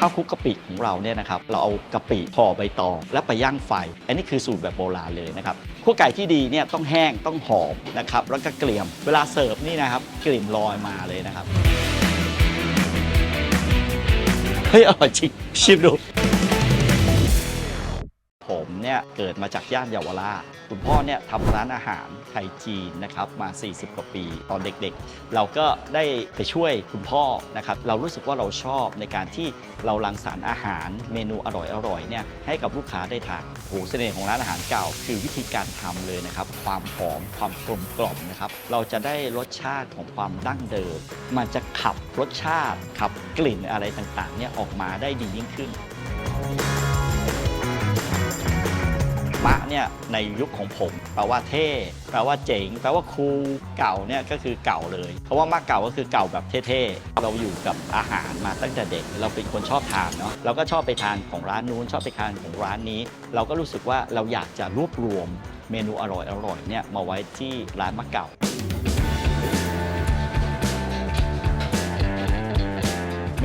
ข้าวคลุกกะปิของเราเนี่ยนะครับเราเอากะปิห่อใบตองแล้วไปย่างไฟ อันนี้คือสูตรแบบโบราณเลยนะครับคั่วไก่ที่ดีเนี่ยต้องแห้งต้องหอมนะครับแล้วก็เกลี่ยมเวลาเสิร์ฟนี่นะครับกลิ่นลอยมาเลยนะครับเฮ้ยอร่อยจริงชิมดู เนี่ยเกิดมาจากย่านเยาวราชคุณพ่อเนี่ยทำร้านอาหารไทยจีนนะครับมา 40 กว่าปีตอนเด็กๆ เราก็ได้ไปช่วยคุณพ่อนะครับเรารู้สึกว่าเราชอบในการที่เรารังสรรค์อาหารเมนูอร่อยๆเนี่ยให้กับลูกค้าได้ทานโอ้โหเสน่ห์ของร้านอาหารเก่า คือวิธีการทำเลยนะครับความหอมความกลมกล่อมนะครับเราจะได้รสชาติของความดั้งเดิม มันจะขับรสชาติขับกลิ่นอะไรต่างๆเนี่ยออกมาได้ดียิ่งขึ้นะเนี่ยในยุคของผม แปลว่าเท่ แปลว่าเจ๋ง แปลว่าคูลเก่าเนี่ยก็คือเก่าเลยเพราะว่ามะเก่าก็คือเก่าแบบเท่ๆ เราอยู่กับอาหารมาตั้งแต่เด็ก เราเป็นคนชอบทานเนาะเราก็ชอบไปทานของร้านนู้น ชอบไปทานของร้านนี้ เราก็รู้สึกว่าเราอยากจะรวบรวมเมนูอร่อยๆเนี่ยมาไว้ที่ร้านมะเก่า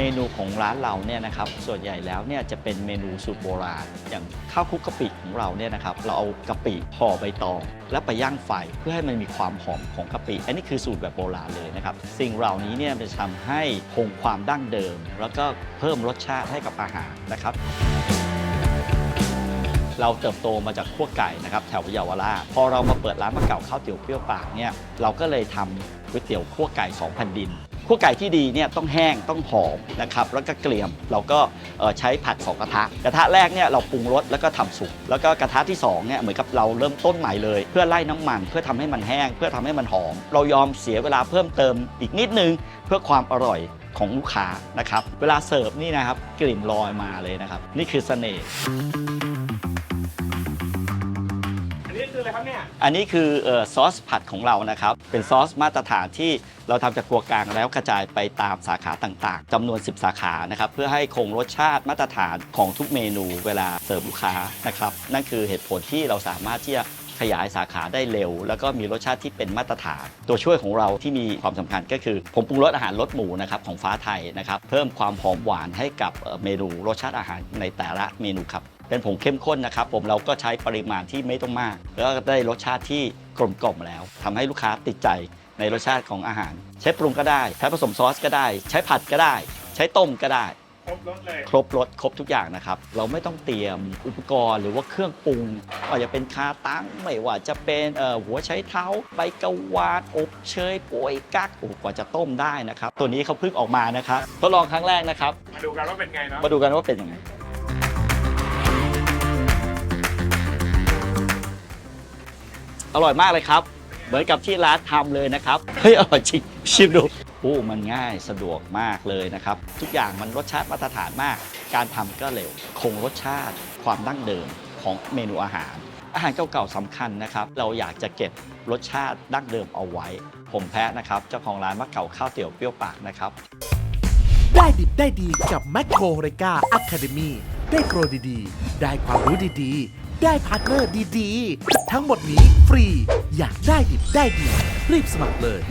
มนูของร้านเราเนี่ยนะครับส่วนใหญ่แล้วเนี่ยจะเป็นเมนูสูตรโบราณอย่างข้าวคลุกกะปิของเราเนี่ยนะครับเราเอากะปิห่อใบตอง แล้วไปย่างไฟเพื่อให้มันมีความหอมของกะปิ อันนี้คือสูตรแบบโบราณเลยนะครับสิ่งเหล่านี้เนี่ยจะทำให้คงความดั้งเดิม แล้วก็เพิ่มรสชาติให้กับอาหารนะครับเราเติบโตมาจากขั้วไก่นะครับแถวเยาวราชพอเรามาเปิดร้านมะเก่าข้าวเตี๋ยวเปรี้ยวปากเนี่ยเราก็เลยทำก๋วยเตี๋ยวขั้วไก่สองแผ่นดิน วไก่ที่ดีเนี่ยต้องแห้งต้องหอมนะครับแล้วก็เกลี่ยมเราก็ใช้ผัดสองกระทะ กระทะแรกเนี่ยเราปรุงรสแล้วก็ทำสุกแล้วก็กระทะที่สองเนี่ยเหมือนกับเราเริ่มต้นใหม่เลย เพื่อไล่น้ำมัน เพื่อทำให้มันแห้ง เพื่อทำให้มันหอม เรายอมเสียเวลาเพิ่มเติมอีกนิดนึง เพื่อความอร่อยของลูกค้านะครับ เวลาเสิร์ฟนี่นะครับกลิ่นลอยมาเลยนะครับ นี่คือเสน่ห์ คืออะไรครับเนี่ย อันนี้คือเออซอสผัดของเรานะครับ เป็นซอสมาตรฐานที่เราทำจากครัวกลางแล้วกระจายไปตามสาขาต่างๆจำนวน 10 สาขานะครับ เพื่อให้คงรสชาติมาตรฐานของทุกเมนูเวลาเสิร์ฟลูกค้านะครับ นั่นคือเหตุผลที่เราสามารถที่จะขยายสาขาได้เร็ว แล้วก็มีรสชาติที่เป็นมาตรฐาน ตัวช่วยของเราที่มีความสำคัญก็คือผมปรุงรสอาหารรสหมูนะครับของฟ้าไทยนะครับ เพิ่มความหอมหวานให้กับเอ่อเมนูรสชาติอาหารในแต่ละเมนูครับ เป็นผงเข้มข้นนะครับ ผมเราก็ใช้ปริมาณที่ไม่ต้องมาก แล้วก็ได้รสชาติที่กลมกล่อมแล้วทำให้ลูกค้าติดใจในรสชาติของอาหาร ใช้ปรุงก็ได้ ใช้ผสมซอสก็ได้ ใช้ผัดก็ได้ ใช้ต้มก็ได้ครบรสเลยครบรสครบทุกอย่างนะครับ เราไม่ต้องเตรียมอุปกรณ์หรือว่าเครื่องปรุงว่าจะเป็นคาตั้งไม่ว่าจะเป็นเอ่อหัวไชเท้าใบกะวานอบเชยโป่วยกักโอ้กว่าจะต้มได้นะครับ ตัวนี้เขาเพิ่งออกมานะครับทดลองครั้งแรกนะครับ มาดูกันว่าเป็นไงเนาะมาดูกันว่าเป็นยังไง อร่อยมากเลยครับ เหมือนกับที่ร้านทำเลยนะครับ เฮ้ย อร่อยจริง ชิมดูโอ้มันง่ายสะดวกมากเลยนะครับ ทุกอย่างมันรสชาติมาตรฐานมาก การทำก็เร็ว คงรสชาติความดั้งเดิมของเมนูอาหาร อาหารเก่าๆสำคัญนะครับ เราอยากจะเก็บรสชาติดั้งเดิมเอาไว้ ผมแพ้นะครับ เจ้าของร้านมะเก่าข้าวเตี๋ยวเปรี้ยวปากนะครับ ได้ดิบได้ดีกับแม c โครเรกาอะคาเดมีได้โปรดีๆ ได้ความรู้ดีๆ ได้พาร์ทเนอร์ดีๆ ทั้งหมดนี้ฟรี อยากได้ดิบได้ดี รีบสมัครเลย